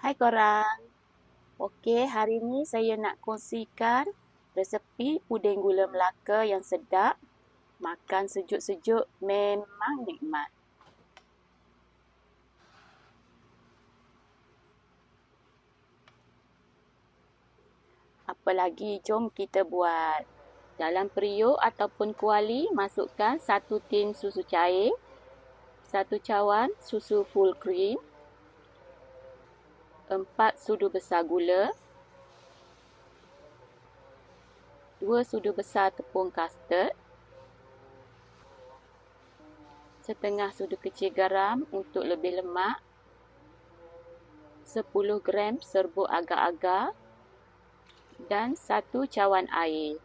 Hai korang. Okey, hari ni saya nak kongsikan resepi puding gula Melaka yang sedap. Makan sejuk-sejuk memang nikmat. Apa lagi? Jom kita buat. Dalam periuk ataupun kuali, masukkan satu tin susu cair, satu cawan susu full cream, 4 sudu besar gula, 2 sudu besar tepung kastard, setengah sudu kecil garam untuk lebih lemak, 10 gram serbuk agar-agar. Dan 1 cawan air.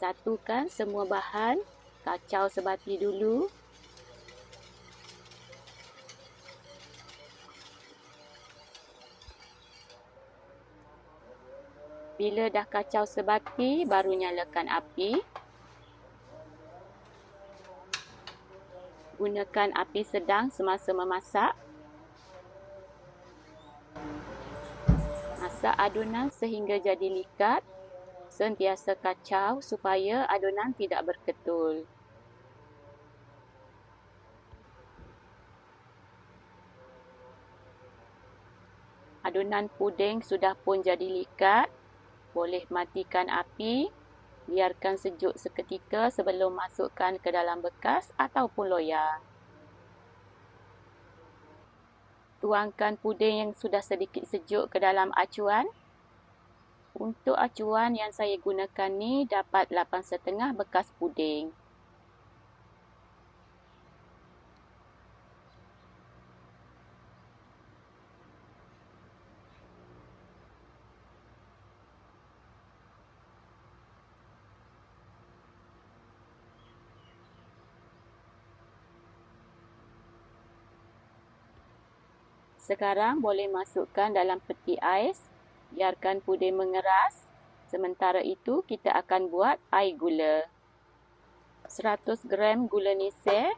Satukan semua bahan, kacau sebati dulu Bila dah kacau sebati, baru nyalakan api. Gunakan api sedang semasa memasak. Masak adunan sehingga jadi likat. Sentiasa kacau supaya adunan tidak berketul. Adunan puding sudah pun jadi likat. Boleh matikan api, biarkan sejuk seketika sebelum masukkan ke dalam bekas ataupun loyang. Tuangkan puding yang sudah sedikit sejuk ke dalam acuan. Untuk acuan yang saya gunakan ni dapat 8,5 bekas puding. Sekarang boleh masukkan dalam peti ais. Biarkan puding mengeras. Sementara itu, kita akan buat air gula. 100 gram gula nisir.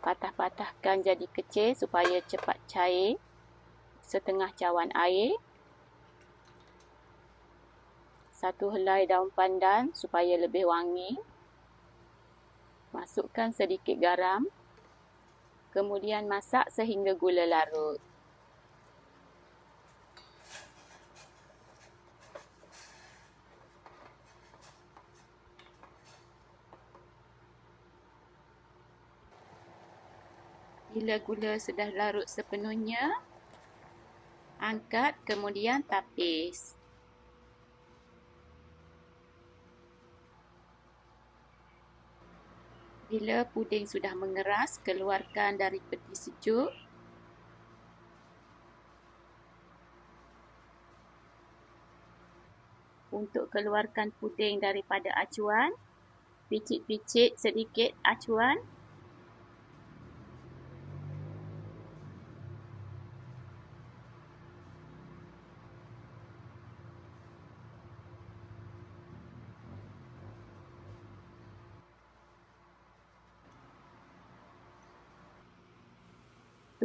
Patah-patahkan jadi kecil supaya cepat cair. Setengah cawan air. Satu helai daun pandan supaya lebih wangi. Masukkan sedikit garam. Kemudian masak sehingga gula larut. Bila gula sudah larut sepenuhnya, angkat kemudian tapis. Bila puding sudah mengeras, keluarkan dari peti sejuk. Untuk keluarkan puding daripada acuan, picit-picit sedikit acuan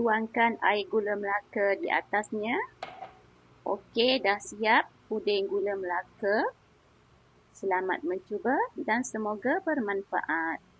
tuangkan air gula Melaka di atasnya. Okey, dah siap puding gula Melaka. Selamat mencuba dan semoga bermanfaat.